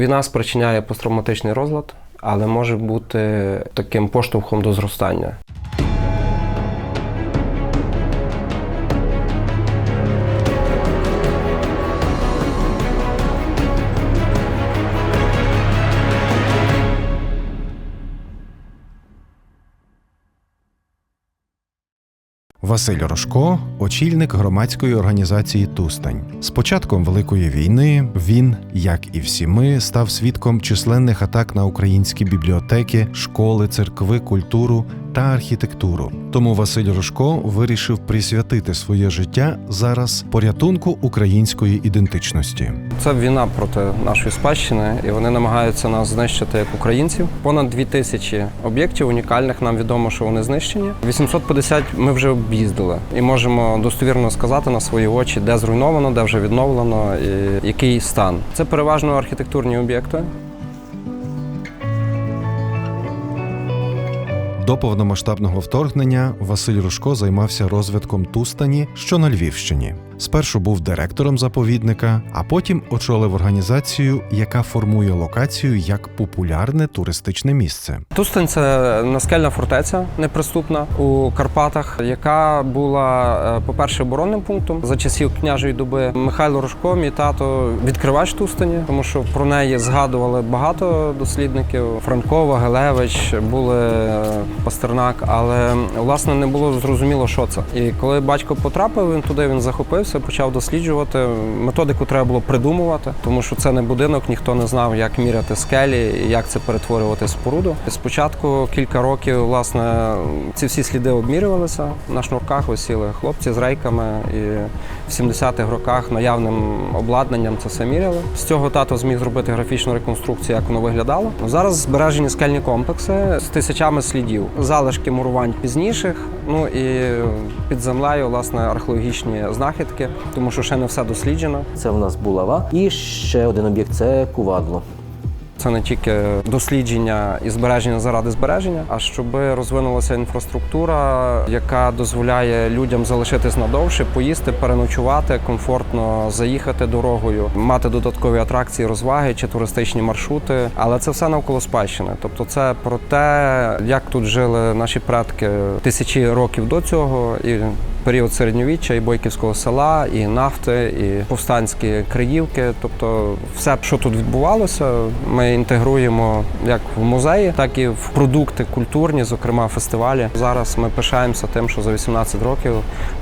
Війна спричиняє посттравматичний розлад, але може бути таким поштовхом до зростання. Василь Рожко, очільник громадської організації Тустань. З початком Великої війни він, як і всі ми, став свідком численних атак на українські бібліотеки, школи, церкви, культуру та архітектуру. Тому Василь Рожко вирішив присвятити своє життя зараз порятунку української ідентичності. Це війна проти нашої спадщини, і вони намагаються нас знищити як українців. Понад дві тисячі об'єктів унікальних. Нам відомо, що вони знищені. 850 ми вже об'їздили і можемо достовірно сказати на свої очі, де зруйновано, де вже відновлено, і який стан. Це переважно архітектурні об'єкти. До повномасштабного вторгнення Василь Рушко займався розвитком Тустані, що на Львівщині. Спершу був директором заповідника, а потім очолив організацію, яка формує локацію як популярне туристичне місце. Тустань це наскельна фортеця неприступна у Карпатах, яка була, е, по-перше, оборонним пунктом за часів княжої доби. Михайло Рожко, мій тато, відкривач Тустані, тому що про неї згадували багато дослідників. Франкова, Гелевич, були е, Пастернак, але власне не було зрозуміло, що це. І коли батько потрапив, він туди він захопився, почав досліджувати. Методику треба було придумувати, тому що це не будинок, ніхто не знав, як міряти скелі, і як це перетворювати споруду. Спочатку кілька років власне ці всі сліди обмірювалися. На шнурках висіли хлопці з рейками, і в 70-х роках наявним обладнанням це все міряли. З цього тато зміг зробити графічну реконструкцію, як воно виглядало. Зараз збережені скельні комплекси з тисячами слідів, залишки мурувань пізніших. Ну і під землею власне археологічні знахідки, тому що ще не все досліджено. Це в нас булава. І ще один об'єкт це кувадло. Це не тільки дослідження і збереження заради збереження, а щоб розвинулася інфраструктура, яка дозволяє людям залишитись надовше, поїсти, переночувати, комфортно заїхати дорогою, мати додаткові атракції, розваги чи туристичні маршрути. Але це все навколо спадщини. Тобто, це про те, як тут жили наші предки тисячі років до цього і. Період середньовіччя і бойківського села, і нафти, і повстанські криївки. Тобто, все, що тут відбувалося, ми інтегруємо як в музеї, так і в продукти культурні, зокрема фестивалі. Зараз ми пишаємося тим, що за 18 років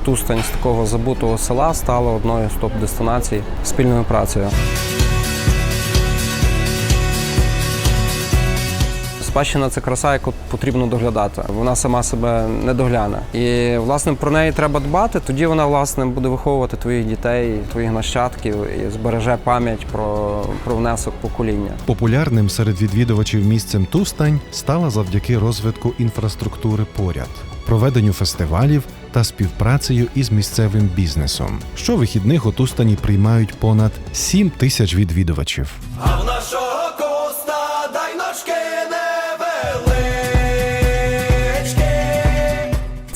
Тустань з такого забутого села стала одною з топ-дестинацій спільною працею. Спадщина це краса, яку потрібно доглядати. Вона сама себе не догляне. І власне про неї треба дбати. Тоді вона власне буде виховувати твоїх дітей, твоїх нащадків і збереже пам'ять про, про внесок покоління. Популярним серед відвідувачів місцем Тустань стала завдяки розвитку інфраструктури поряд, проведенню фестивалів та співпрацею із місцевим бізнесом. Щовихідних у Тустані приймають понад 7 тисяч відвідувачів. А в нашого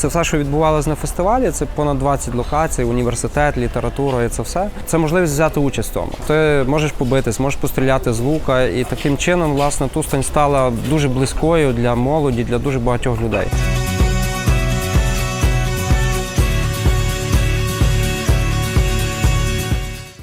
Це все, що відбувалося на фестивалі, це понад 20 локацій, університет, література і це все. Це можливість взяти участь в тому. Ти можеш побитись, можеш постріляти з лука, і таким чином, власне, Тустань стала дуже близькою для молоді, для дуже багатьох людей.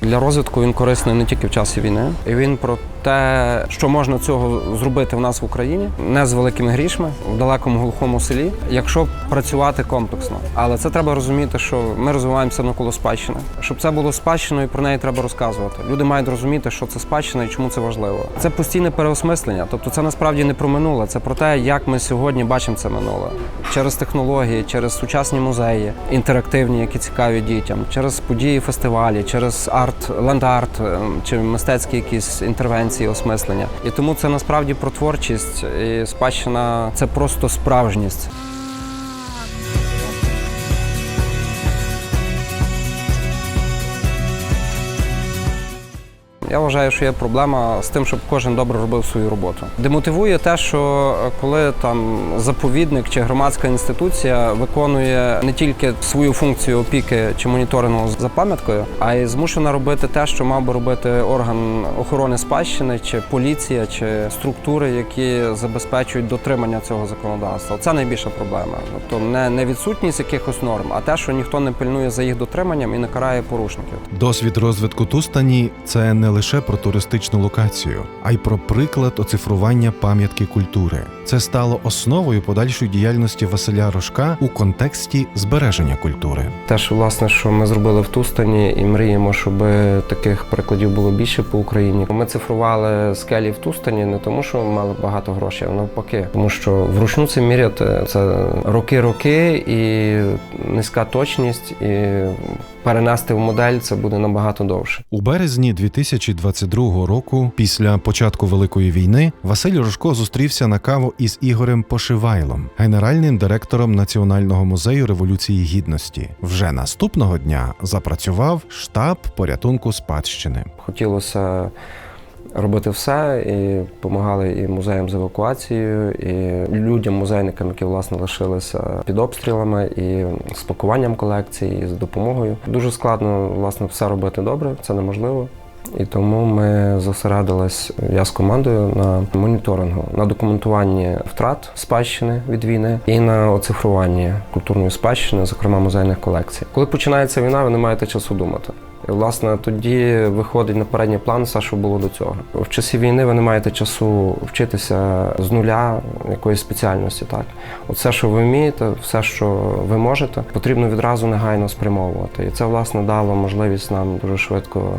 Для розвитку він корисний не тільки в часі війни, і він про те, що можна цього зробити в нас в Україні, не з великими грішми, в далекому глухому селі, якщо працювати комплексно. Але це треба розуміти, що ми розвиваємося навколо спадщини. Щоб це було спадщиною, про неї треба розказувати. Люди мають розуміти, що це спадщина і чому це важливо. Це постійне переосмислення. Тобто, це насправді не про минуле, це про те, як ми сьогодні бачимо це минуле через технології, через сучасні музеї, інтерактивні, які цікаві дітям, через події, фестивалі, через арт, ленд-арт ландарт чи мистецькі якісь інтервенції, осмислення. І тому це насправді про творчість і спадщина це просто справжність. Я вважаю, що є проблема з тим, щоб кожен добре робив свою роботу. Демотивує те, що е, коли там заповідник чи громадська інституція виконує не тільки свою функцію опіки чи моніторингу за пам'яткою, а й змушена робити те, що мав би робити орган охорони спадщини, чи поліція, чи структури, які забезпечують дотримання цього законодавства. Це найбільша проблема. Тобто не, не відсутність якихось норм, а те, що ніхто не пильнує за їх дотриманням і не карає порушників. Досвід розвитку Тустані це не лише про туристичну локацію, а й про приклад оцифрування пам'ятки культури. Це стало основою подальшої діяльності Василя Рожка у контексті збереження культури. Те, що власне, що ми зробили в Тустані, і мріємо, щоб таких прикладів було більше по Україні. Ми цифрували скелі в Тустані не тому, що мали багато грошей, а навпаки, тому що вручну це міряти це роки-роки і низька точність, і перенести в модель це буде набагато довше. У березні 2022 року, після початку Великої війни, Василь Рожко зустрівся на каву із Ігорем Пошивайлом, генеральним директором Національного музею Революції Гідності. Вже наступного дня запрацював штаб порятунку спадщини. Хотілося робити все, і допомагали і музеям з евакуацією, і людям, музейникам, які власне лишилися під обстрілами, і з колекцій, і з допомогою. Дуже складно власне все робити добре, це неможливо. І тому ми зосередились я з командою на моніторингу, на документуванні втрат спадщини від війни і на оцифруванні культурної спадщини, зокрема музейних колекцій. Коли починається війна, ви не маєте часу думати. І, власне, тоді виходить на передній план все, що було до цього. В часі війни ви не маєте часу вчитися з нуля якоїсь спеціальності. Так, оце, що ви вмієте, все, що ви можете, потрібно відразу негайно спрямовувати. І це власне дало можливість нам дуже швидко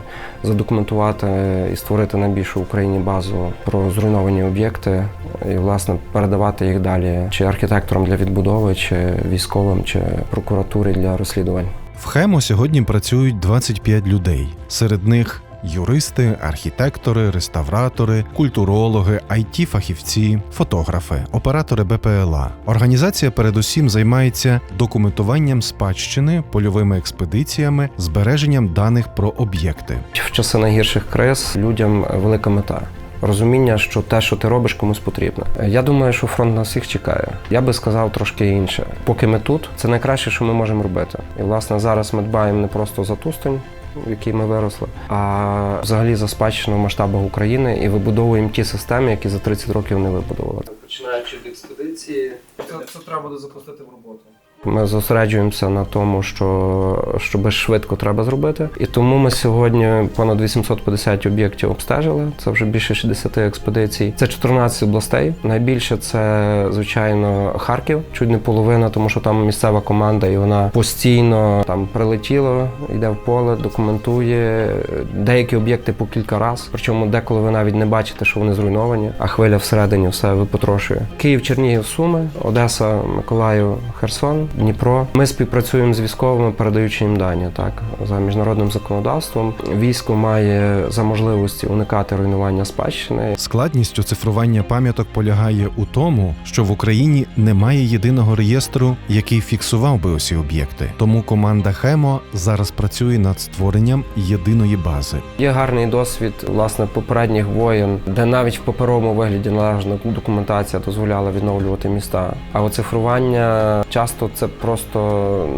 задокументувати і створити найбільшу в Україні базу про зруйновані об'єкти, і власне передавати їх далі чи архітекторам для відбудови, чи військовим, чи прокуратурі для розслідувань. В Хемо сьогодні працюють 25 людей. Серед них юристи, архітектори, реставратори, культурологи, it фахівці фотографи, оператори БПЛА. Організація передусім займається документуванням спадщини, польовими експедиціями, збереженням даних про об'єкти. В часи найгірших криз людям велика мета. Розуміння, що те, що ти робиш, комусь потрібно. Я думаю, що фронт нас всіх чекає. Я би сказав трошки інше. Поки ми тут, це найкраще, що ми можемо робити. І власне зараз ми дбаємо не просто за Тустань, в якій ми виросли, а взагалі за спадщину в масштабах України і вибудовуємо ті системи, які за 30 років не вибудували. Починаючи від експедиції, це, це треба буде запустити в роботу. Ми зосереджуємося на тому, що щоб швидко треба зробити. І тому ми сьогодні понад 850 об'єктів обстежили. Це вже більше 60 експедицій. Це 14 областей. Найбільше це, звичайно, Харків, чуть не половина, тому що там місцева команда, і вона постійно там прилетіла, йде в поле, документує деякі об'єкти по кілька разів. Причому деколи ви навіть не бачите, що вони зруйновані, а хвиля всередині все випотрошує. Київ, Чернігів, Суми, Одеса, Миколаїв, Херсон. Дніпро. Ми співпрацюємо з військовими, передаючи їм дані так за міжнародним законодавством. Військо має за можливості уникати руйнування спадщини. Складність оцифрування пам'яток полягає у тому, що в Україні немає єдиного реєстру, який фіксував би усі об'єкти. Тому команда Хемо зараз працює над створенням єдиної бази. Є гарний досвід власне попередніх воєн, де навіть в паперовому вигляді належна документація дозволяла відновлювати міста. А оцифрування часто це просто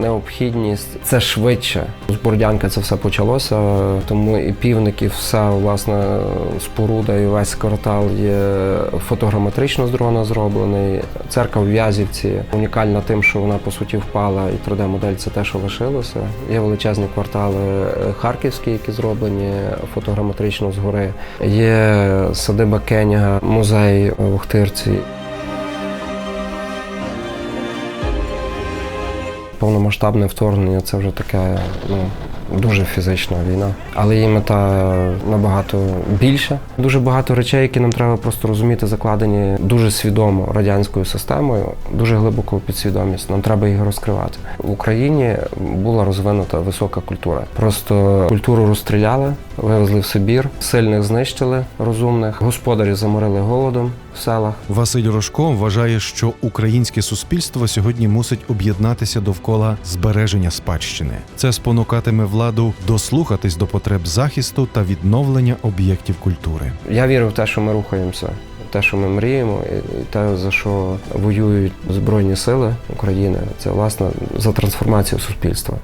необхідність, це швидше. З Бордянки це все почалося, тому і півник, і вся власне споруда, і весь квартал є фотограметрично з дрона зроблений. Церква в В'язівці унікальна тим, що вона по суті впала, і 3D-модель це те, що лишилося. Є величезні квартали е, харківські, які зроблені фотограметрично згори. Є садиба Кеняга, музей в Охтирці. Повномасштабне вторгнення це вже таке ну, дуже фізична війна. Але її мета набагато більша. Дуже багато речей, які нам треба просто розуміти, закладені дуже свідомо радянською системою, дуже глибоко в підсвідомість. Нам треба їх розкривати. В Україні була розвинута висока культура. Просто культуру розстріляли, вивезли в Сибір, сильних знищили розумних, господарі заморили голодом. В селах. Василь Рожко вважає, що українське суспільство сьогодні мусить об'єднатися довкола збереження спадщини. Це спонукатиме владу дослухатись до потреб захисту та відновлення об'єктів культури. Я вірю в те, що ми рухаємося, те, що ми мріємо, і те, за що воюють Збройні сили України, це власне за трансформацію суспільства.